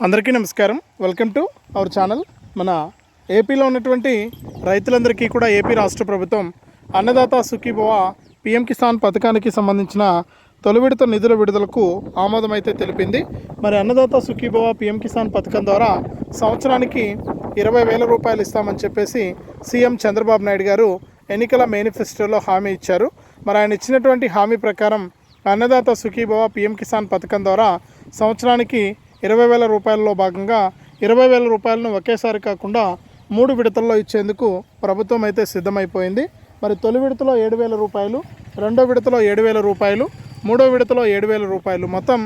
అందరికీ నమస్కారం. Welcome to our channel మన ఏపీలో ఉన్నటువంటి రైతులందరికీ కూడా ఏపీ రాష్ట్ర ప్రభుత్వం అన్నదాత సుఖీభవ పిఎం కిసాన్ పథకానికి సంబంధించిన తొలి విడత నిధుల విడుదలకు ఆమోదం అయితే తెలిపింది. మరి అన్నదాత సుఖీభవ పిఎం కిసాన్ పథకం ద్వారా సంవత్సరానికి ఇరవై వేల రూపాయలు ఇస్తామని చెప్పేసి సీఎం చంద్రబాబు నాయుడు గారు ఎన్నికల మేనిఫెస్టోలో హామీ ఇచ్చారు. మరి ఆయన ఇచ్చినటువంటి హామీ ప్రకారం అన్నదాత సుఖీభవ పిఎం కిసాన్ పథకం ద్వారా సంవత్సరానికి ఇరవై వేల రూపాయలలో భాగంగా ఇరవై వేల రూపాయలను ఒకేసారి కాకుండా మూడు విడతల్లో ఇచ్చేందుకు ప్రభుత్వం అయితే సిద్ధమైపోయింది. మరి తొలి విడతలో ఏడు వేల రూపాయలు రెండో విడతలో ఏడు వేల రూపాయలు మూడో విడతలో ఏడు వేల రూపాయలు. మొత్తం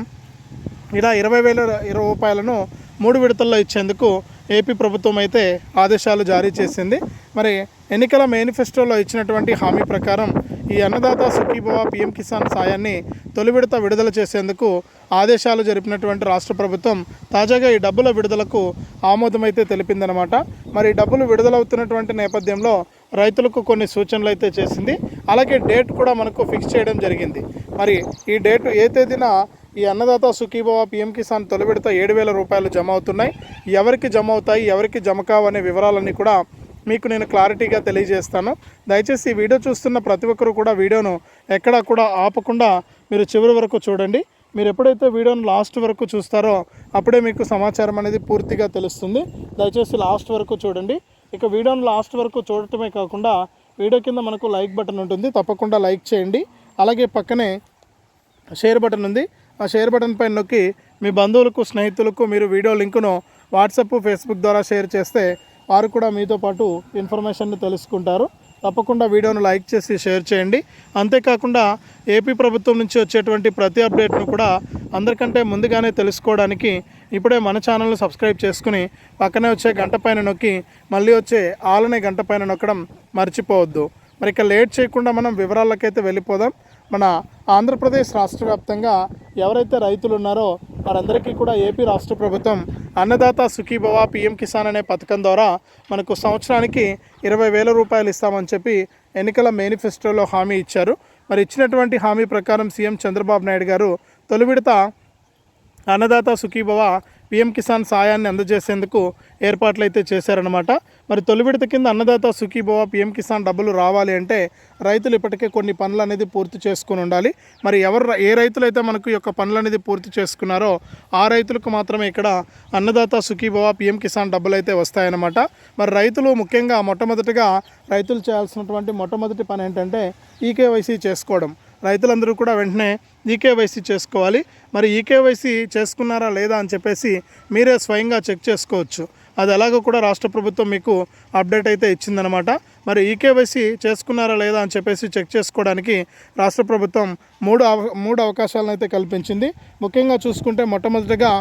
ఇలా ఇరవై వేల ఇరవై రూపాయలను మూడు విడతల్లో ఇచ్చేందుకు ఏపీ ప్రభుత్వం అయితే ఆదేశాలు జారీ చేసింది. మరి ఎన్నికల మేనిఫెస్టోలో ఇచ్చినటువంటి హామీ ప్రకారం ఈ అన్నదాత సుఖీభవ పిఎం కిసాన్ సాయాన్ని తొలి విడత విడుదల చేసేందుకు ఆదేశాలు జరిపినటువంటి రాష్ట్ర ప్రభుత్వం తాజాగా ఈ డబ్బుల విడుదలకు ఆమోదమైతే తెలిపిందనమాట మరి డబ్బులు విడుదలవుతున్నటువంటి నేపథ్యంలో రైతులకు కొన్ని సూచనలు అయితే చేసింది. అలాగే డేట్ కూడా మనకు ఫిక్స్ చేయడం జరిగింది. మరి ఈ డేట్ ఏ తేదీన ఈ అన్నదాత సుఖీభవ పిఎం కిసాన్ తొలి విడత ఏడు వేల రూపాయలు జమ అవుతున్నాయి. ఎవరికి జమ అవుతాయి ఎవరికి జమ కావు అనే వివరాలన్నీ కూడా మీకు నేను క్లారిటీగా తెలియజేస్తాను. దయచేసి ఈ వీడియో చూస్తున్న ప్రతి ఒక్కరు కూడా వీడియోను ఎక్కడా కూడా ఆపకుండా మీరు చివరి వరకు చూడండి. మీరు ఎప్పుడైతే వీడియోను లాస్ట్ వరకు చూస్తారో అప్పుడే మీకు సమాచారం అనేది పూర్తిగా తెలుస్తుంది. దయచేసి లాస్ట్ వరకు చూడండి. ఇక వీడియోను లాస్ట్ వరకు చూడటమే కాకుండా వీడియో కింద మనకు లైక్ బటన్ ఉంటుంది. తప్పకుండా లైక్ చేయండి. అలాగే పక్కనే షేర్ బటన్ ఉంది. ఆ షేర్ బటన్ పైన నొక్కి మీ బంధువులకు స్నేహితులకు మీరు వీడియో లింకును వాట్సాప్ ఫేస్బుక్ ద్వారా షేర్ చేస్తే వారు కూడా మీతో పాటు ఇన్ఫర్మేషన్ని తెలుసుకుంటారు. తప్పకుండా వీడియోను లైక్ చేసి షేర్ చేయండి. అంతేకాకుండా ఏపీ ప్రభుత్వం నుంచి వచ్చేటువంటి ప్రతి అప్డేట్ను కూడా అందరికంటే ముందుగానే తెలుసుకోవడానికి ఇప్పుడే మన ఛానల్ని సబ్స్క్రైబ్ చేసుకుని పక్కనే వచ్చే గంట పైన నొక్కి మళ్ళీ వచ్చే ఆలనే గంట పైన నొక్కడం మర్చిపోవద్దు. మరి ఇక లేట్ చేయకుండా మనం వివరాలకైతే వెళ్ళిపోదాం. మన ఆంధ్రప్రదేశ్ రాష్ట్ర వ్యాప్తంగా ఎవరైతే రైతులు ఉన్నారో వారందరికీ కూడా ఏపీ రాష్ట్ర ప్రభుత్వం అన్నదాత సుఖీభవ పిఎం కిసాన్ అనే పథకం ద్వారా మనకు సంవత్సరానికి ఇరవై వేల రూపాయలు ఇస్తామని చెప్పి ఎన్నికల మేనిఫెస్టోలో హామీ ఇచ్చారు. మరి ఇచ్చినటువంటి హామీ ప్రకారం సీఎం చంద్రబాబు నాయుడు గారు తొలి విడత అన్నదాత సుఖీభవ పిఎం కిసాన్ సాయాన్ని అందజేసేందుకు ఏర్పాట్లు అయితే చేశారనమాట మరి తొలి విడత కింద అన్నదాత సుఖీభవ పిఎం కిసాన్ డబ్బులు రావాలి అంటే రైతులు ఇప్పటికే కొన్ని పనులు అనేది పూర్తి చేసుకుని ఉండాలి. మరి ఎవరు ఏ రైతులు అయితే మనకు ఈ యొక్క పనులు అనేది పూర్తి చేసుకున్నారో ఆ రైతులకు మాత్రమే ఇక్కడ అన్నదాత సుఖీభవ పిఎం కిసాన్ డబ్బులు అయితే వస్తాయన్నమాట. మరి రైతులు ముఖ్యంగా మొట్టమొదటిగా రైతులు చేయాల్సినటువంటి మొట్టమొదటి పని ఏంటంటే ఈకేవైసీ చేసుకోవడం. రైతులందరూ కూడా వెంటనే ఈకేవైసీ చేసుకోవాలి. మరి ఈకేవైసీ చేసుకున్నారా లేదా అని చెప్పేసి మీరే స్వయంగా చెక్ చేసుకోవచ్చు. అది ఎలాగో కూడా రాష్ట్ర ప్రభుత్వం మీకు అప్డేట్ అయితే ఇచ్చిందనమాట. మరి ఈకేవైసీ చేసుకున్నారా లేదా అని చెప్పేసి చెక్ చేసుకోవడానికి రాష్ట్ర ప్రభుత్వం మూడు అవ మూడు అవకాశాలను అయితే కల్పించింది. ముఖ్యంగా చూసుకుంటే మొట్టమొదటిగా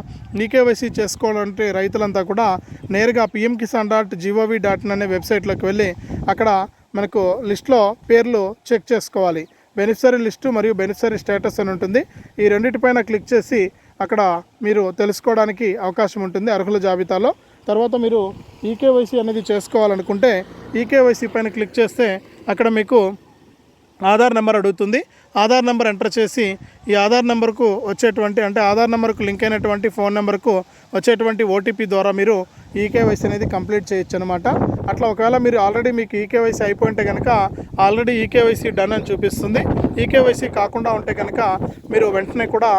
ఈకేవైసీ చేసుకోవాలంటే రైతులంతా కూడా నేరుగా PM Kisan dot G O V dot in అనే వెబ్సైట్లోకి వెళ్ళి అక్కడ మనకు లిస్ట్లో పేర్లు చెక్ చేసుకోవాలి. బెనిఫిషరీ లిస్టు మరియు బెనిఫిషరీ స్టేటస్ అని ఉంటుంది. ఈ రెండింటిపైన క్లిక్ చేసి అక్కడ మీరు తెలుసుకోవడానికి అవకాశం ఉంటుంది అర్హుల జాబితాలో. తర్వాత మీరు ఈకేవైసీ అనేది చేసుకోవాలనుకుంటే ఈకేవైసీ పైన క్లిక్ చేస్తే అక్కడ మీకు ఆధార్ నెంబర్ అడుగుతుంది. ఆధార్ నెంబర్ ఎంటర్ చేసి ఈ ఆధార్ నెంబర్కు వచ్చేటువంటి అంటే ఆధార్ నెంబర్కు లింక్ అయినటువంటి ఫోన్ నెంబర్కు వచ్చేటువంటి ఓటీపీ ద్వారా మీరు ఈకేవైసీ అనేది కంప్లీట్ చేయొచ్చు అనమాట అట్లా ఒకవేళ మీరు ఆల్రెడీ మీకు ఈకేవైసీ అయిపోయింటే కనుక ఆల్రెడీ ఈకేవైసీ డన్ అని చూపిస్తుంది. ఈకేవైసీ కాకుండా ఉంటే కనుక మీరు వెంటనే కూడా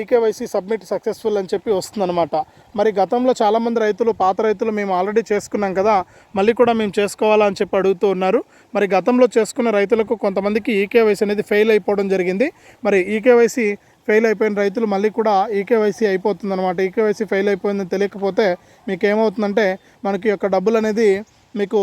ఈకేవైసీ సబ్మిట్ సక్సెస్ఫుల్ అని చెప్పి వస్తుందన్నమాట. మరి గతంలో చాలామంది రైతులు పాత రైతులు మేము ఆల్రెడీ చేసుకున్నాం కదా మళ్ళీ కూడా మేము చేసుకోవాలా అని చెప్పి అడుగుతూ ఉన్నారు. మరి గతంలో చేసుకున్న రైతులకు కొంతమందికి ఈకేవైసీ అనేది ఫెయిల్ అయిపోవడం జరిగింది. మరి ఈకేవైసీ ఫెయిల్ అయిపోయిన రైతులు మళ్ళీ కూడా ఈకేవైసీ అయిపోతుంది అనమాట ఈకేవైసీ ఫెయిల్ అయిపోయిందని తెలియకపోతే మీకు ఏమవుతుందంటే మనకి యొక్క డబ్బులు అనేది మీకు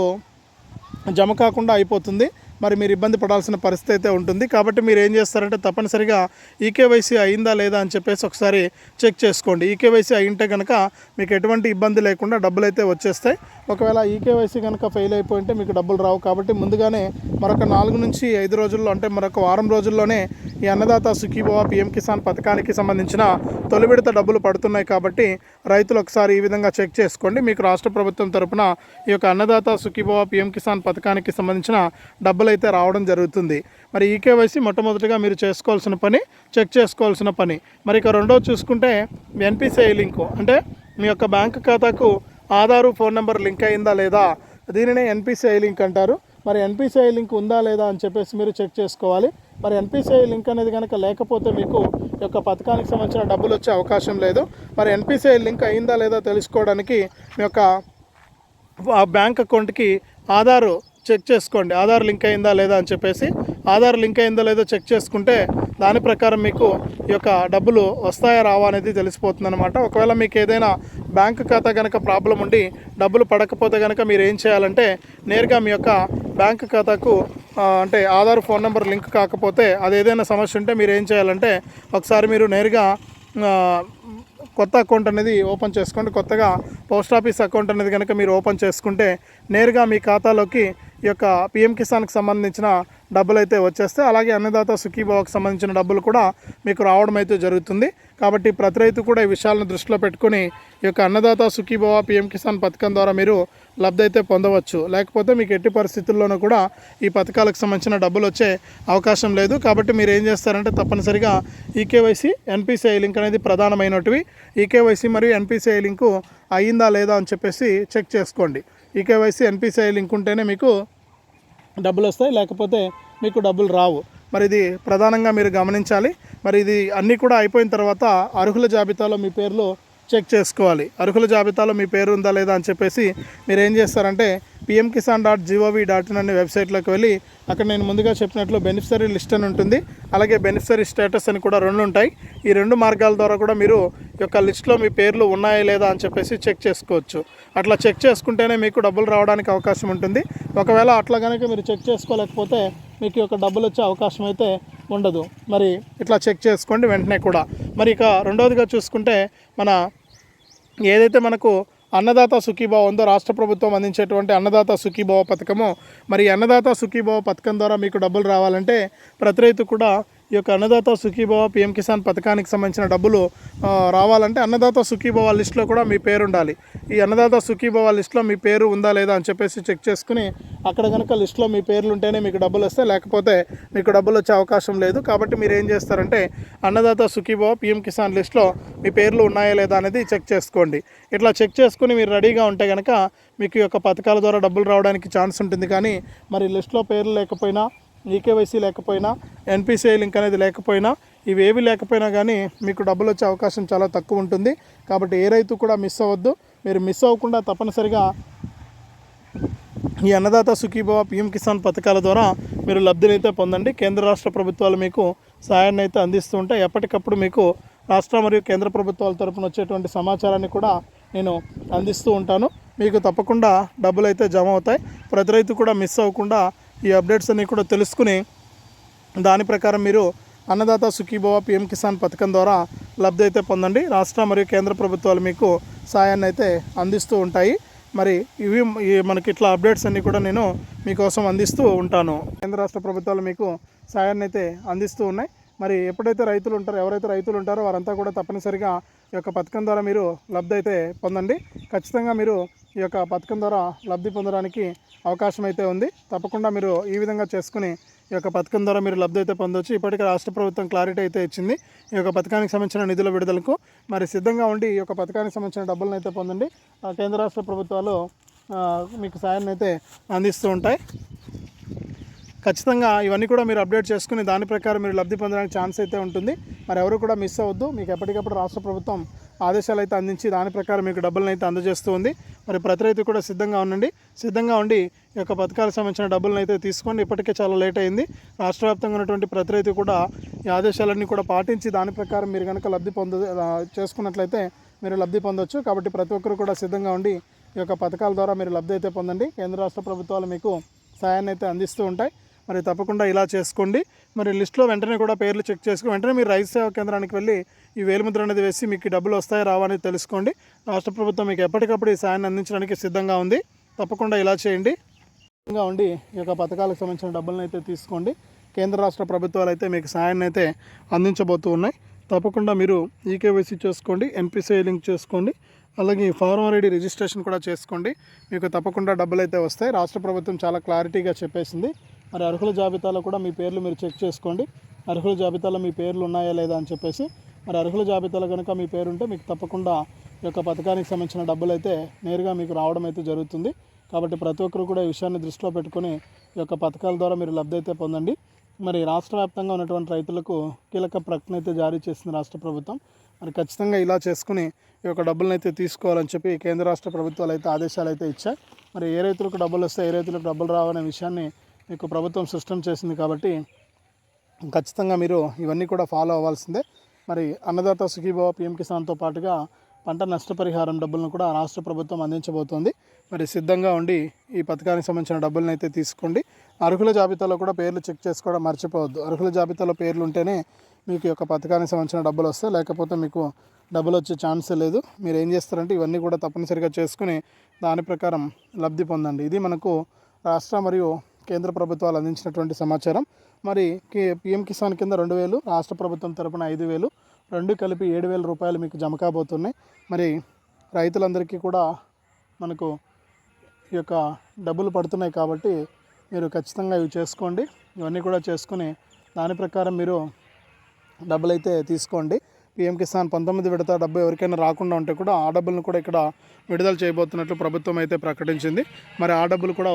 జమ కాకుండా అయిపోతుంది. మరి మీరు ఇబ్బంది పడాల్సిన పరిస్థితి అయితే ఉంటుంది. కాబట్టి మీరు ఏం చేస్తారంటే తప్పనిసరిగా ఈకేవైసీ అయిందా లేదా అని చెప్పేసి ఒకసారి చెక్ చేసుకోండి. ఈకేవైసీ అయింటే కనుక మీకు ఎటువంటి ఇబ్బంది లేకుండా డబ్బులు అయితే వచ్చేస్తాయి. ఒకవేళ ఈకేవైసీ కనుక ఫెయిల్ అయిపోయింటే మీకు డబ్బులు రావు. కాబట్టి ముందుగానే మరొక నాలుగు నుంచి ఐదు రోజుల్లో అంటే మరొక వారం రోజుల్లోనే ఈ అన్నదాత సుఖీభవ పిఎం కిసాన్ పథకానికి సంబంధించిన తొలి విడత డబ్బులు పడుతున్నాయి కాబట్టి రైతులు ఒకసారి ఈ విధంగా చెక్ చేసుకోండి. మీకు రాష్ట్ర ప్రభుత్వం తరపున ఈ యొక్క అన్నదాత సుఖీభవ పిఎం కిసాన్ పథకానికి సంబంధించిన డబ్బులు అయితే రావడం జరుగుతుంది. మరి ఈ కేవైసీ మొట్టమొదటిగా మీరు చేసుకోవాల్సిన పని చెక్ చేసుకోవాల్సిన పని. మరి ఇక రెండో చూసుకుంటే ఎన్పిసిఐ లింకు. అంటే మీ యొక్క బ్యాంక్ ఖాతాకు ఆధారు ఫోన్ నెంబర్ లింక్ అయిందా లేదా? దీనినే ఎన్పిసిఐ లింక్ అంటారు. మరి ఎన్పిసిఐ లింక్ ఉందా లేదా అని చెప్పేసి మీరు చెక్ చేసుకోవాలి. మరి ఎన్పిసిఐ లింక్ అనేది కనుక లేకపోతే మీకు ఈ యొక్క పథకానికి సంబంధించిన డబ్బులు వచ్చే అవకాశం లేదు. మరి ఎన్పిసిఐ లింక్ అయిందా లేదా తెలుసుకోవడానికి మీ యొక్క ఆ బ్యాంక్ అకౌంట్కి ఆధారు చెక్ చేసుకోండి. ఆధార్ లింక్ అయిందా లేదా అని చెప్పేసి ఆధార్ లింక్ అయిందా లేదో చెక్ చేసుకుంటే దాని ప్రకారం మీకు ఈ యొక్క డబ్బులు వస్తాయా రావా అనేది తెలిసిపోతుంది అనమాట ఒకవేళ మీకు ఏదైనా బ్యాంక్ ఖాతా కనుక ప్రాబ్లం ఉండి డబ్బులు పడకపోతే కనుక మీరు ఏం చేయాలంటే నేరుగా మీ యొక్క బ్యాంక్ ఖాతాకు అంటే ఆధార్ ఫోన్ నెంబర్ లింక్ కాకపోతే అది ఏదైనా సమస్య ఉంటే మీరు ఏం చేయాలంటే ఒకసారి మీరు నేరుగా కొత్త అకౌంట్ అనేది ఓపెన్ చేసుకోండి. కొత్తగా పోస్ట్ ఆఫీస్ అకౌంట్ అనేది కనుక మీరు ఓపెన్ చేసుకుంటే నేరుగా మీ ఖాతాలోకి ఈ యొక్క పిఎం కిసాన్కి సంబంధించిన డబ్బులు అయితే వచ్చేస్తే అలాగే అన్నదాత సుఖీభావకు సంబంధించిన డబ్బులు కూడా మీకు రావడం అయితే జరుగుతుంది. కాబట్టి ప్రతి రైతు కూడా ఈ విషయాలను దృష్టిలో పెట్టుకుని ఈ యొక్క అన్నదాత సుఖీభవ పిఎం కిసాన్ పథకం ద్వారా మీరు లబ్ధి అయితే పొందవచ్చు. లేకపోతే మీకు ఎట్టి పరిస్థితుల్లోనూ కూడా ఈ పథకాలకు సంబంధించిన డబ్బులు వచ్చే అవకాశం లేదు. కాబట్టి మీరు ఏం చేస్తారంటే తప్పనిసరిగా ఈకేవైసీ ఎన్పిసిఐ లింక్ అనేది ప్రధానమైనటివి ఈకేవైసీ మరియు ఎన్పిసిఐ లింకు అయ్యిందా లేదా అని చెప్పేసి చెక్ చేసుకోండి. ఈకేవైసీ ఎన్పిసిఐ లింక్ ఉంటేనే మీకు డబ్బులు వస్తాయి. లేకపోతే మీకు డబ్బులు రావు. మరి ఇది ప్రధానంగా మీరు గమనించాలి. మరి ఇది అన్నీ కూడా అయిపోయిన తర్వాత అర్హుల జాబితాలో మీ పేర్లు చెక్ చేసుకోవాలి. అర్హుల జాబితాలో మీ పేరు ఉందా లేదా అని చెప్పేసి మీరు ఏం చేస్తారంటే PM Kisan dot G O V dot in అనే వెబ్సైట్లోకి వెళ్ళి అక్కడ నేను ముందుగా చెప్పినట్లు బెనిఫిషరీ లిస్ట్ అని ఉంటుంది. అలాగే బెనిఫిషరీ స్టేటస్ అని కూడా రెండు ఉంటాయి. ఈ రెండు మార్గాల ద్వారా కూడా మీరు యొక్క లిస్ట్లో మీ పేర్లు ఉన్నాయా లేదా అని చెప్పేసి చెక్ చేసుకోవచ్చు. అట్లా చెక్ చేసుకుంటేనే మీకు డబ్బులు రావడానికి అవకాశం ఉంటుంది. ఒకవేళ అట్లా కనుక మీరు చెక్ చేసుకోలేకపోతే మీకు యొక్క డబ్బులు వచ్చే అవకాశం అయితే ఉండదు. మరి ఇట్లా చెక్ చేసుకోండి వెంటనే కూడా. మరి ఇక రెండవదిగా చూసుకుంటే మన ఏదైతే మనకు అన్నదాత సుఖీభావ ఉందో రాష్ట్ర ప్రభుత్వం అందించేటువంటి అన్నదాత సుఖీభావ పథకము మరి అన్నదాత సుఖీభావ పథకం ద్వారా మీకు డబ్బులు రావాలంటే ప్రతి రైతు కూడా ఈ యొక్క అన్నదాత సుఖీభవ పిఎం కిసాన్ పథకానికి సంబంధించిన డబ్బులు రావాలంటే అన్నదాత సుఖీభవ లిస్ట్లో కూడా మీ పేరు ఉండాలి. ఈ అన్నదాత సుఖీభవ లిస్ట్లో మీ పేరు ఉందా లేదా అని చెప్పేసి చెక్ చేసుకుని అక్కడ కనుక లిస్ట్లో మీ పేర్లు ఉంటేనే మీకు డబ్బులు వస్తాయి. లేకపోతే మీకు డబ్బులు వచ్చే అవకాశం లేదు. కాబట్టి మీరు ఏం చేస్తారంటే అన్నదాత సుఖీభవ పిఎం కిసాన్ లిస్ట్లో మీ పేర్లు ఉన్నాయా లేదా అనేది చెక్ చేసుకోండి. ఇట్లా చెక్ చేసుకుని మీరు రెడీగా ఉంటే కనుక మీకు ఈ యొక్క పథకాల ద్వారా డబ్బులు రావడానికి ఛాన్స్ ఉంటుంది. కానీ మరి లిస్ట్లో పేర్లు లేకపోయినా ఈకేవైసీ లేకపోయినా ఎన్పిసిఐ లింక్ అనేది లేకపోయినా ఇవేవి లేకపోయినా కానీ మీకు డబ్బులు వచ్చే అవకాశం చాలా తక్కువ ఉంటుంది. కాబట్టి ఏ రైతు కూడా మిస్ అవ్వద్దు. మీరు మిస్ అవ్వకుండా తప్పనిసరిగా ఈ అన్నదాత సుఖీభవ పిఎం కిసాన్ పథకాల ద్వారా మీరు లబ్ధినైతే పొందండి. కేంద్ర రాష్ట్ర ప్రభుత్వాలు మీకు సహాయాన్ని అయితే అందిస్తూ ఉంటాయి. ఎప్పటికప్పుడు మీకు రాష్ట్ర మరియు కేంద్ర ప్రభుత్వాల తరపున వచ్చేటువంటి సమాచారాన్ని కూడా నేను అందిస్తూ ఉంటాను. మీకు తప్పకుండా డబ్బులు అయితే జమ అవుతాయి. ప్రతి రైతు కూడా మిస్ అవ్వకుండా ఈ అప్డేట్స్ అన్నీ కూడా తెలుసుకుని దాని ప్రకారం మీరు అన్నదాత సుఖీభవ పిఎం కిసాన్ పథకం ద్వారా లబ్ధి అయితే పొందండి. రాష్ట్ర మరియు కేంద్ర ప్రభుత్వాలు మీకు సాయాన్ని అయితే అందిస్తూ ఉంటాయి. మరి ఇవి ఈ మనకి ఇట్లా అప్డేట్స్ అన్నీ కూడా నేను మీకోసం అందిస్తూ ఉంటాను. కేంద్ర రాష్ట్ర ప్రభుత్వాలు మీకు సాయాన్ని అయితే అందిస్తూ ఉన్నాయి. మరి ఎప్పుడైతే రైతులు ఉంటారో ఎవరైతే రైతులు ఉంటారో వారంతా కూడా తప్పనిసరిగా ఈ యొక్క పథకం ద్వారా మీరు లబ్ధి అయితే పొందండి. ఖచ్చితంగా మీరు ఈ యొక్క పథకం ద్వారా లబ్ధి పొందడానికి అవకాశం అయితే ఉంది. తప్పకుండా మీరు ఈ విధంగా చేసుకుని ఈ యొక్క పథకం ద్వారా మీరు లబ్ధి అయితే పొందొచ్చు. ఇప్పటికే రాష్ట్ర ప్రభుత్వం క్లారిటీ అయితే ఇచ్చింది. ఈ యొక్క పథకానికి సంబంధించిన నిధుల విడుదలకు మరి సిద్ధంగా ఉండి ఈ యొక్క పథకానికి సంబంధించిన డబ్బులను అయితే పొందండి. కేంద్ర రాష్ట్ర ప్రభుత్వాలు మీకు సాయాన్ని అయితే అందిస్తూ ఉంటాయి. ఖచ్చితంగా ఇవన్నీ కూడా మీరు అప్డేట్ చేసుకుని దాని ప్రకారం మీరు లబ్ధి పొందడానికి ఛాన్స్ అయితే ఉంటుంది. మరి ఎవరు కూడా మిస్ అవ్వద్దు. మీకు ఎప్పటికప్పుడు రాష్ట్ర ప్రభుత్వం ఆదేశాలు అయితే అందించి దాని ప్రకారం మీకు డబ్బులను అయితే అందజేస్తూ ఉంది. మరి ప్రతి రైతు కూడా సిద్ధంగా ఉండండి. సిద్ధంగా ఉండి ఈ యొక్క పథకాలకు సంబంధించిన డబ్బులను అయితే తీసుకోండి. ఇప్పటికే చాలా లేట్ అయింది. రాష్ట్ర వ్యాప్తంగా ఉన్నటువంటి ప్రతి రైతు కూడా ఈ ఆదేశాలన్నీ కూడా పాటించి దాని ప్రకారం మీరు కనుక లబ్ధి పొంద చేసుకున్నట్లయితే మీరు లబ్ధి పొందొచ్చు. కాబట్టి ప్రతి ఒక్కరు కూడా సిద్ధంగా ఉండి ఈ యొక్క పథకాల ద్వారా మీరు లబ్ధి అయితే పొందండి. కేంద్ర రాష్ట్ర ప్రభుత్వాలు మీకు సహాయాన్ని అయితే అందిస్తూ ఉంటాయి. మరి తప్పకుండా ఇలా చేసుకోండి. మరి లిస్ట్లో వెంటనే కూడా పేర్లు చెక్ చేసుకుని వెంటనే మీరు రైతు సేవా కేంద్రానికి వెళ్ళి ఈ వేలుముద్ర అనేది వేసి మీకు డబ్బులు వస్తాయో రావా అనేది తెలుసుకోండి. రాష్ట్ర ప్రభుత్వం మీకు ఎప్పటికప్పుడు ఈ సాయాన్ని అందించడానికి సిద్ధంగా ఉంది. తప్పకుండా ఇలా చేయండి. సిద్ధంగా ఉండి ఈ యొక్క పథకాలకు సంబంధించిన డబ్బులను అయితే తీసుకోండి. కేంద్ర రాష్ట్ర ప్రభుత్వాలు అయితే మీకు సాయాన్ని అయితే అందించబోతూ ఉన్నాయి. తప్పకుండా మీరు ఈకేవైసీ చేసుకోండి ఎన్పిసిఐ లింక్ చేసుకోండి అలాగే ఫార్మర్ ఐడి రిజిస్ట్రేషన్ కూడా చేసుకోండి. మీకు తప్పకుండా డబ్బులు అయితే వస్తాయి. రాష్ట్ర ప్రభుత్వం చాలా క్లారిటీగా చెప్పేసింది. మరి అర్హుల జాబితాలో కూడా మీ పేర్లు మీరు చెక్ చేసుకోండి. అర్హుల జాబితాలో మీ పేర్లు ఉన్నాయా లేదా అని చెప్పేసి మరి అర్హుల జాబితాలో కనుక మీ పేరు ఉంటే మీకు తప్పకుండా ఈ యొక్క పథకానికి సంబంధించిన డబ్బులు అయితే నేరుగా మీకు రావడం అయితే జరుగుతుంది. కాబట్టి ప్రతి ఒక్కరు కూడా ఈ విషయాన్ని దృష్టిలో పెట్టుకొని ఈ యొక్క పథకాల ద్వారా మీరు లబ్ధి అయితే పొందండి. మరి రాష్ట్ర వ్యాప్తంగా ఉన్నటువంటి రైతులకు కీలక ప్రకటన అయితే జారీ చేసింది రాష్ట్ర ప్రభుత్వం. మరి ఖచ్చితంగా ఇలా చేసుకుని ఈ యొక్క డబ్బులను అయితే తీసుకోవాలని చెప్పి కేంద్ర రాష్ట్ర ప్రభుత్వాలు అయితే ఆదేశాలు అయితే ఇచ్చాయి. మరి ఏ రైతులకు డబ్బులు వస్తే ఏ రైతులకు డబ్బులు రావనే విషయాన్ని మీకు ప్రభుత్వం సిస్టమ్ చేసింది కాబట్టి ఖచ్చితంగా మీరు ఇవన్నీ కూడా ఫాలో అవ్వాల్సిందే. మరి అన్నదాత సుఖీభావ పిఎం కిసాన్తో పాటుగా పంట నష్టపరిహారం డబ్బులను కూడా రాష్ట్ర ప్రభుత్వం అందించబోతోంది. మరి సిద్ధంగా ఉండి ఈ పథకానికి సంబంధించిన డబ్బులను అయితే తీసుకోండి. అర్హుల జాబితాలో కూడా పేర్లు చెక్ చేసుకోవడం మర్చిపోవద్దు. అర్హుల జాబితాలో పేర్లు ఉంటేనే మీకు యొక్క పథకానికి సంబంధించిన డబ్బులు వస్తాయి. లేకపోతే మీకు డబ్బులు వచ్చే ఛాన్సే లేదు. మీరు ఏం చేస్తారంటే ఇవన్నీ కూడా తప్పనిసరిగా చేసుకుని దాని ప్రకారం లబ్ధి పొందండి. ఇది మనకు రాష్ట్ర మరియు కేంద్ర ప్రభుత్వాలు అందించినటువంటి సమాచారం. మరి కే పిఎం కిసాన్ కింద రెండు వేలు రాష్ట్ర ప్రభుత్వం తరపున ఐదు వేలు రెండు కలిపి ఏడు వేల రూపాయలు మీకు జమ కాబోతున్నాయి. మరి రైతులందరికీ కూడా మనకు ఈ యొక్క డబ్బులు పడుతున్నాయి కాబట్టి మీరు ఖచ్చితంగా ఇవి చేసుకోండి. ఇవన్నీ కూడా చేసుకుని దాని ప్రకారం మీరు డబ్బులు అయితే తీసుకోండి. పిఎం కిసాన్ పంతొమ్మిది విడత డబ్బు ఎవరికైనా రాకుండా ఉంటే కూడా ఆ డబ్బులను కూడా ఇక్కడ విడుదల చేయబోతున్నట్లు ప్రభుత్వం అయితే ప్రకటించింది. మరి ఆ డబ్బులు కూడా